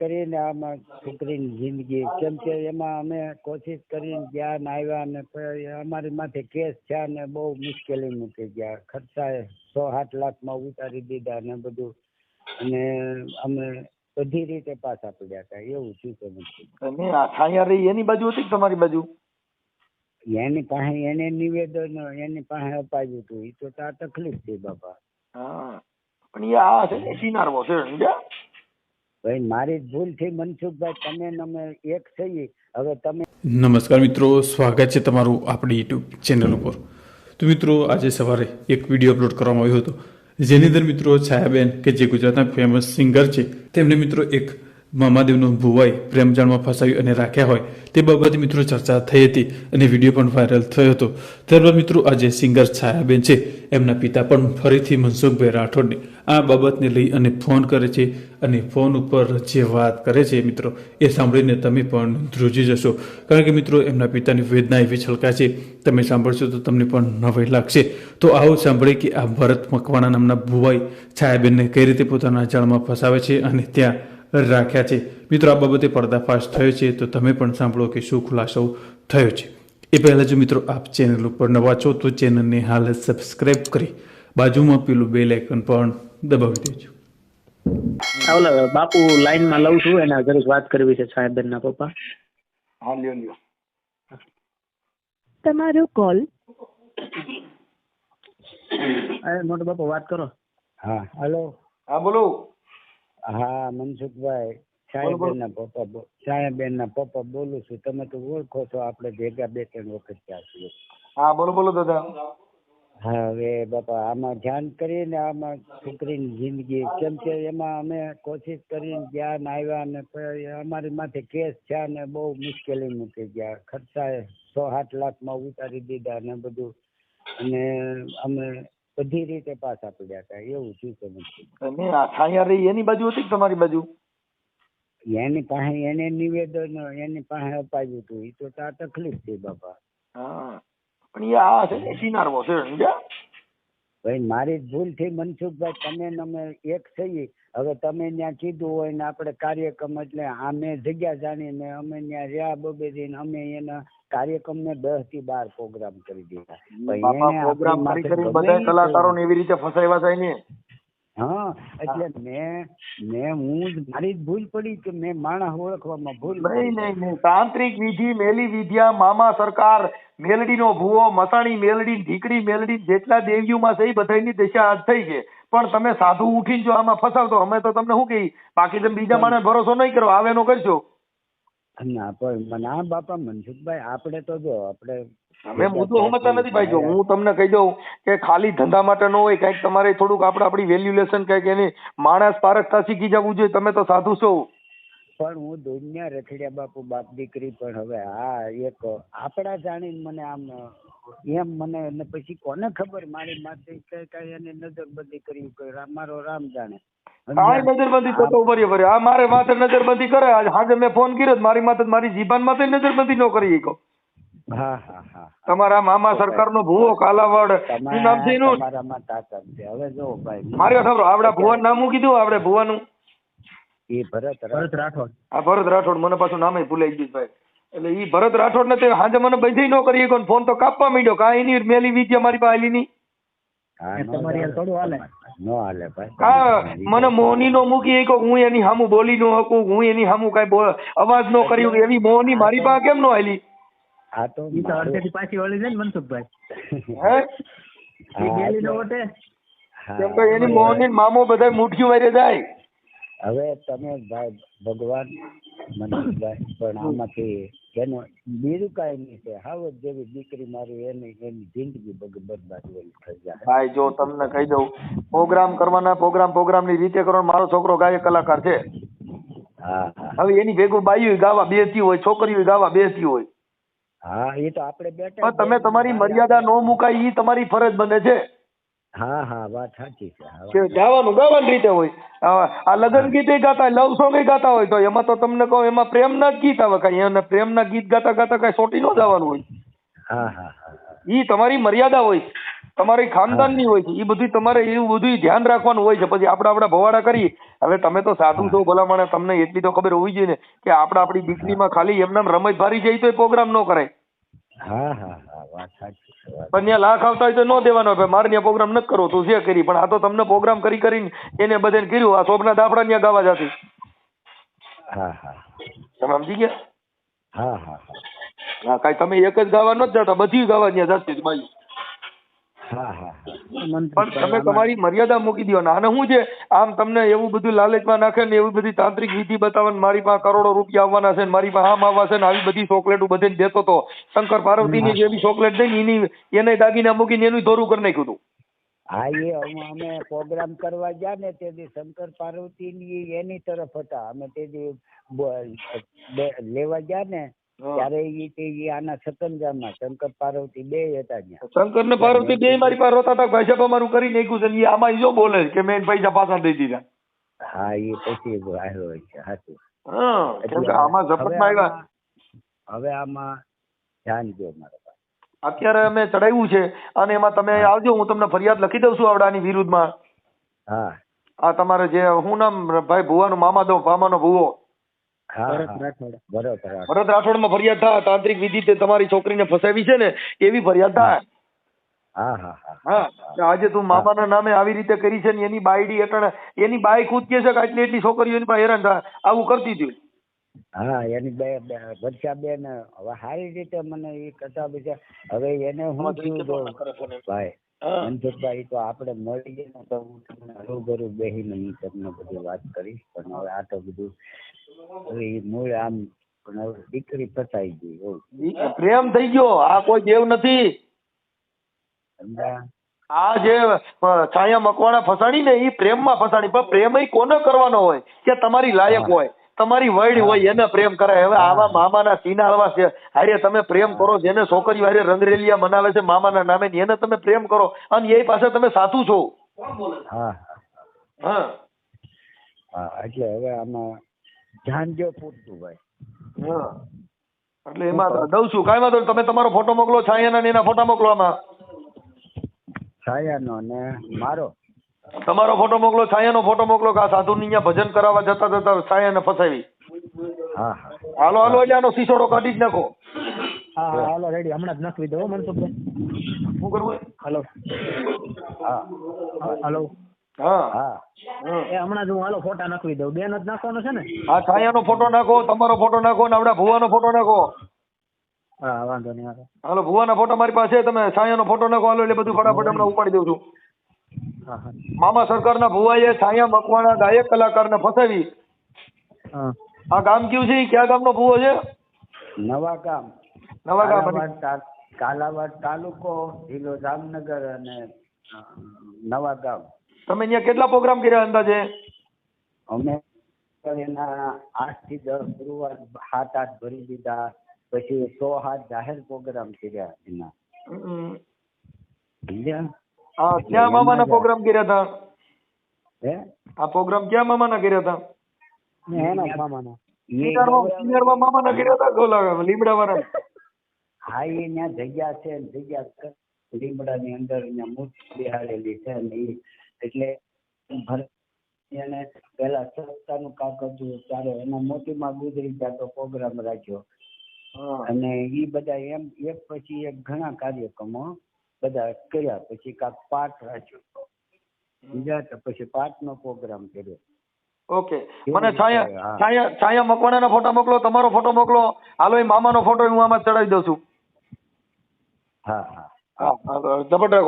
કરીને આમાં છોકરીની જિંદગી કેમ કે એમાં અમે કોશિશ કરીને ગયા ને આવ્યા ને અમારી માથે કેસ થયા ને બહુ મુશ્કેલી મૂકી ગયા. ખર્ચા સો આઠ લાખમાં ઉતારી દીધા ને બધું. અને અમે બધી રીતે પાછા પડ્યા હતા. એવું શું કે અને રહી એની બાજુ હતી તમારી બાજુ? એની પાસે એને નિવેદન એની પાસે અપાયું હતું. એ તો આ તકલીફ છે બાપા. હા. પણ એ આ છે ને સિનારવો છે સમજ્યા? ભાઈ, મારી ભૂલ ભૂલથી મનસુખભાઈ, તમે અમે એક થઈએ હવે તમે નમસ્કાર મિત્રો, સ્વાગત છે તમારું આપણી યુટ્યુબ ચેનલ ઉપર. તો મિત્રો, આજે સવારે એક વીડિયો અપલોડ કરવામાં આવ્યો હતો. જેની અંદર મિત્રો છાયાબેન, કે જે ગુજરાતના ફેમસ સિંગર છે, તેમને મિત્રો એક મામાદેવનો ભુવાઈ પ્રેમ જાણમાં ફસાવી અને રાખ્યા હોય તે બાબતે મિત્રો ચર્ચા થઈ હતી અને વીડિયો પણ વાયરલ થયો હતો. ત્યારબાદ મિત્રો આજે સિંગર છાયાબેન છે. એમના પિતા પણ ફરીથી મનસુખભાઈ રાઠોડને આ બાબતને લઈ અને ફોન કરે છે અને ફોન ઉપર જે વાત કરે છે મિત્રો એ સાંભળીને તમે પણ ધ્રુજી જશો. કારણ કે મિત્રો એમના પિતાની વેદના એવી છલકા છે. તમે સાંભળશો તો તમને પણ નવાઈ લાગશે. તો આવો સાંભળે કે આ ભરત મકવાણા નામના ભુવાઈ છાયાબેનને કઈ રીતે પોતાના જાળમાં ફસાવે છે અને ત્યાં રાખ્યા છે. મિત્રો આ બાબતે પર્દાફાશ થયો છે. તો તમે પણ સાંભળો કે શું ખુલાસો થયો છે. એ પહેલાં જો મિત્રો આપ ચેનલ ઉપર નવા છો તો ચેનલને હાલ જ સબસ્ક્રાઇબ કરી બાજુમાં પેલું બેલ આઇકન પણ દબાવી દેજો. ઓલા બાપુ લાઈનમાં લઉં છું એના ઘરે વાત કરવી છે સાહેબેન ના પપ્પા. હા લ્યો લ્યો. તમારો કોલ. અરે મોટો બાપુ વાત કરો. હા. હેલો. હા બોલો. હા મનસુખભાઈ છાયાબેન ના પપ્પા બો- છાયાબેન ના પપ્પા બોલું છું. તમે તો ઓળખો છો આપણે ભેગા બે ત્રણ વખત ત્યાં છીએ હા બોલો બોલો દાદા. હવે બાપા આમાં ધ્યાન કરીને આમાં છોકરીની જિંદગી કેમ કે એમાં અમે કોશિશ કરીને ધ્યાન આવ્યા ને અમારી માથે કેસ થયા ને બહુ મુશ્કેલી મૂકી ગયા. ખર્ચા સો સાત લાખમાં ઉતારી દીધા ને બધું. અને અમે બધી રીતે પાછા પડ્યા હતા એવું થયું છે અને છાયા રહી એની બાજુ હતી તમારી બાજુ? એની પાસે એને નિવેદન એની પાસે અપાયું હતું. એ તો આ તકલીફ છે બાપા. હા પણ એ આ છે ને સિનારવો છે સમજ્યા? ભાઈ મારી ભૂલથી મનસુખભાઈ તમે અમે એક થઈએ. હવે તમે ત્યાં કીધું હોય ને આપણે કાર્યક્રમ એટલે અમે જગ્યા જાણીને અમે ત્યાં રહ્યા બબે દિન અમે એના કાર્યક્રમ ને દસથી બાર પ્રોગ્રામ કરી દીધા. પ્રોગ્રામ આપણી કરી કરી બધા ઈ કલાકારોને એવી રીતે ફસાવ્યા થાય ને? હા એટલે મેં મેં હું મારી જ ભૂલ પડી કે મેં માણસ ઓળખવામાં ભૂલ નહીં નહીં નહીં તાંત્રિક વિધિ મેલી વિદ્યા મામા સરકાર મેલડીનો ભૂવો મસાણી મેલડી ઢીકડી મેલડી જેટલા દેવીઓમાં છે એ બધાની દશા આજ થઈ છે. પણ તમે સાધુ ઉઠીને જો આમાં ફસાવતો અમે તો તમને શું કહી? બાકી તમે બીજા માણસ ભરોસો નહીં કરો આવે નો કરશો. ના પણ ના બાપા મનસુખભાઈ આપણે તો જો આપણે હવે મુદ્દો સમજતા નથી ભાઈ જો હું તમને કહી દઉં કે ખાલી ધંધા માટે ન હોય કંઈક તમારે થોડુંક આપણે આપણી વેલ્યુલેશન કંઈક એની માણસ પારખતા શીખી જવું જોઈએ તમે તો સાધુ છો. પણ હું દુનિયા રખડ્યા બાપુ બાપ દીકરી પણ હવે આ એક આપણા જાણીને મને આમ એમ મને ને પછી કોને ખબર? મારી માથે કઈ કઈ એને નજરબંધી કરી રામ- મારો રામ જાણે. કાંઈ નજરબંધી થતો ભરી ભરી આ મારે માથે નજરબંધી કરે. આજે મેં ફોન કર્યો મારી માથે મારી જીભાન માથે નજરબંધી ન કરી શકો તમારા મામા સરકારનો ભૂવો કાલાવડ શું નામ છે એનું છે. હવે જો ભાઈ મારે ખબર આપડા ભુવન નામ હું કીધું આપડે ભુવાનું એ ભરત ભરત રાઠોડ. આ ભરત રાઠોડ મને પાછું નામે ભૂલાઈ ગયું ભાઈ. એટલે ઈ ભરત રાઠોડ ને તે હાજે મને બંધી ન કરી શકો ફોન તો કાપવા માંડ્યો કાંઈ એની મેલી વિદ્યા મારી પાસે આલી ની હા એ નો તમારી થોડું હાલે. નો હાલે ભાઈ. કા મને મોહની નો મૂકી એક હું એની સામું બોલી નો હકું હું એની સામું કઈ બોલ અવાજ નો કર્યું. એવી મોહની મારી પાસે કેમ નો આલી આ તો ઈ તો અડધેથી પાછી વળી જાય ને મનસુખભાઈ. કેમ કે એની મોહની ને મામો બધા મુઠ્ઠી મારી જાય. હવે તમે ભાઈ ભગવાન મનસુખભાઈ પણ આમાંથી એનો બીજું કઈ નહીં છે. હાવ જેવી દીકરી મારી એની એની જિંદગી બગ- બરબાદ થઈ જાય. ભાઈ જો તમને કહી દઉં પ્રોગ્રામ કરવાના પ્રોગ્રામ પ્રોગ્રામની રીતે કરો મારો છોકરો ગાયક કલાકાર છે. હવે એની ભેગું બાયું ગાવા બેસતી હોય છોકરીઓ ગાવા બેસતી હોય. હા એ તો આપણે બેઠા પણ તમે તમારી મર્યાદા નો મુકાય ઈ તમારી ફરજ બને છે. હા હા વાત સાચી છે કે ગાવાનું ગાવાની રીતે હોય. આ લગન ગીતે ગાતા હોય લવ સોંગ ગાતા હોય તો એમાં તો તમને કહું એમાં પ્રેમના જ ગીત આવે કઈ. અને પ્રેમના ગીત ગાતા ગાતા કઈ સોટી નો જવાનું હોય. હા હા હા. ઈ તમારી મર્યાદા હોય. તમારી ખાનદાનની હોય છે એ બધું તમારે એવું બધું ધ્યાન રાખવાનું હોય છે. પછી આપણે આપણા ભવાડા કરી હવે તમે તો સાધુ છો ભલા માણે તમને એટલી તો ખબર હોવી જોઈએ ને કે આપણે આપણી દીકરીમાં ખાલી એમને રમત ભારી જાય તો પ્રોગ્રામ ન કરાય. પણ ત્યાં લાખ આવતા હોય તો ન દેવાનો ભાઈ મારે ત્યાં પ્રોગ્રામ નથી કરવો તું છે કરી પણ આ તો તમને પ્રોગ્રામ કરી કરીને એને બધાને કર્યું આ શોભના દાફડા ત્યાં ગાવા જતી હા હા તમે સમજી ગયા? હા હા હા. કાંઈ તમે એક જ ગાવા નથી જતા બધી ગાવા ત્યાં જતી જ હા પણ તમે તમારી મર્યાદા મૂકી દો ને. આને શું છે આમ તમને એવું બધું લાલચમાં નાખે ને એવી બધી તાંત્રિક વિધિ બતાવે ને મારી પાસે કરોડો રૂપિયા આવવાના છે ને મારી પાસે આમ આવવા છે ને આવી બધી ચોકલેટો બધે દેતો તો. શંકર પાર્વતીની જેવી ચોકલેટ દઈને એની એને દાગીના મૂકીને એનું ધોરું કરી નાખ્યું હતું હા એ અમે અમે પ્રોગ્રામ કરવા ગયા ને તે દી શંકર પાર્વતીની એની તરફ હતા. અમે તે દી બ- લેવા ગયા ને ત્યારે એ તે આના સતંજામાં શંકર પાર્વતી બે હતા ત્યાં. શંકર ને પાર્વતી બે મારી પાસે રોતા હતા ભાઈ સાહેબ અમારું કરી નાખ્યું છે ને ઈ આમાં જો બોલે કે મેં પૈસા પાછા દઈ દીધા. હા એ પછી આવ્યો છે સાચું આમાં ઝપટમાં આવ્યા હવે આમાં ધ્યાન દો મારા અત્યારે અમે ચડાવ્યું છે અને એમાં તમે આવજો હું તમને ફરિયાદ લખી દઉં છું આવડાની વિરુદ્ધમાં. હા. આ તમારે જે હું નામ ભાઈ ભુવાનો મામા દો મામાનો ભુવો. હા રાઠોડ. માં ફરિયાદ થાય તાંત્રિક વિધિ તે તમારી છોકરીને ફસાવી છે ને એવી ફરિયાદ થાય. હા હા હા. હા કે આજે તું મામાના નામે આવી રીતે કરી છે ને એની બાયડી અટણ એની બાઈ ખુદ કે છે કે આટલી એટલી છોકરીઓ એની પાસે હેરાન થાય. આવું કરતી હતી. હા એની બે બે- ને હવે સારી રીતે મને એ કથા બીજા હવે એને હું ભાઈ હા. મનસુખભાઈ તો આપણે મળી ને તો હું તમને રૂબરૂ બેસીને હું તમને બધી વાત કરીશ. પણ હવે આ તો બધું હવે મૂળ આમ પણ હવે દીકરી ફસાઈ ગઈ પ્રેમ થઈ ગયો. આ કોઈ દેવ નથી? આ જે છાયા મકવાણા ફસાણી ને એ પ્રેમમાં ફસાણી. પણ પ્રેમ એ કોને કરવાનો હોય? કે તમારી લાયક હોય? તમારી વડ હોય એને પ્રેમ કરાય. હવે આવા મામાના સીના આવા છે. હારે તમે પ્રેમ કરો જેને છોકરીઓ હારે રંગરેલિયા મનાવે છે મામાના નામે એને તમે પ્રેમ કરો. અને એ પાસે તમે સાચું છો. હા. હા. હા એટલે હવે આમાં ધ્યાન જો પૂરતું ભાઈ હા. એટલે એમાં દઉં છું. કાંઈ વાંધો નહીં. તમે તમારો ફોટો મોકલો છાયાના એના ફોટા મોકલો આમાં. છાયાનો ને મારો? તમારો ફોટો મોકલો છાયાનો ફોટો મોકલો કે આ સાધુની અહીંયા ભજન કરાવવા જતા જતા છાયાને ફસાવી. હા હા. હાલો હાલો એટલે આનો સીસોડો કાઢી જ નાખો. હા હા હાલો રેડી. હમણાં જ નાખવી દો મનસુખભાઈ. શું કરવું હલો. હા. હાલો. હા. હા. હા એ હમણાં જ હું હાલો ફોટા નાખવી દઉં. બેન જ નાખવાનો છે ને? આ છાયાનો ફોટો નાખો તમારો ફોટો નાખો ને આપડા ભુવાનો ફોટો નાખો. હા વાંધો નહીં હાલો. ભુવાના ફોટો મારી પાસે. તમે છાયાનો ફોટો નાખો હાલો એટલે બધું ફટાફટ હમણાં ઉપાડી દઉં છું. હા હા મામા સરકારના ભુવાએ છાયા મકવાણા ગાયક કલાકારને ફસાવી. હા. આ ગામ કયું છે? ક્યાં ગામનો ભુવો છે? નવા ગામ. નવા ગામ કાલાવાડ તાલુકો જિલ્લો જામનગર અને નવા ગામ. તમે અહીંયા કેટલા પ્રોગ્રામ કર્યા અંદાજે? અમે એના આઠથી દસ ગુરુવાર હાથ આઠ ભરી દીધા પછી સો હાથ જાહેર પ્રોગ્રામ કર્યા એના. સમજ્યા હા ક્યાં મામાના પ્રોગ્રામ કર્યા હતા? હે? આ પ્રોગ્રામ ક્યાં મામાના કર્યા હતા? એના મામાના. કર્યા હતા ગોલા લીમડા હા એ ત્યાં જગ્યા છે જગ્યા લીમડાની અંદર ત્યાં મૂર્તિ બેહાડેલી છે ને એટલે એને પેલા સસ્તાનું કાક હતું ત્યારે એના મોતીમાં ગુજરી જતો પ્રોગ્રામ રાખ્યો. અને ઈ બધા એમ એક પછી એક ઘણા કાર્યક્રમો બધા કર્યા પછી કાક પાઠ રાખ્યો. બીજા પછી પાઠનો પ્રોગ્રામ કર્યો. ઓકે. મને છાયા છાયા છાયા મકવાણાનો ફોટા મોકલો તમારો ફોટો મોકલો. હાલો એ મામાનો ફોટો હું આમાં ચડાવી દઉં છું. હા હા. રાખો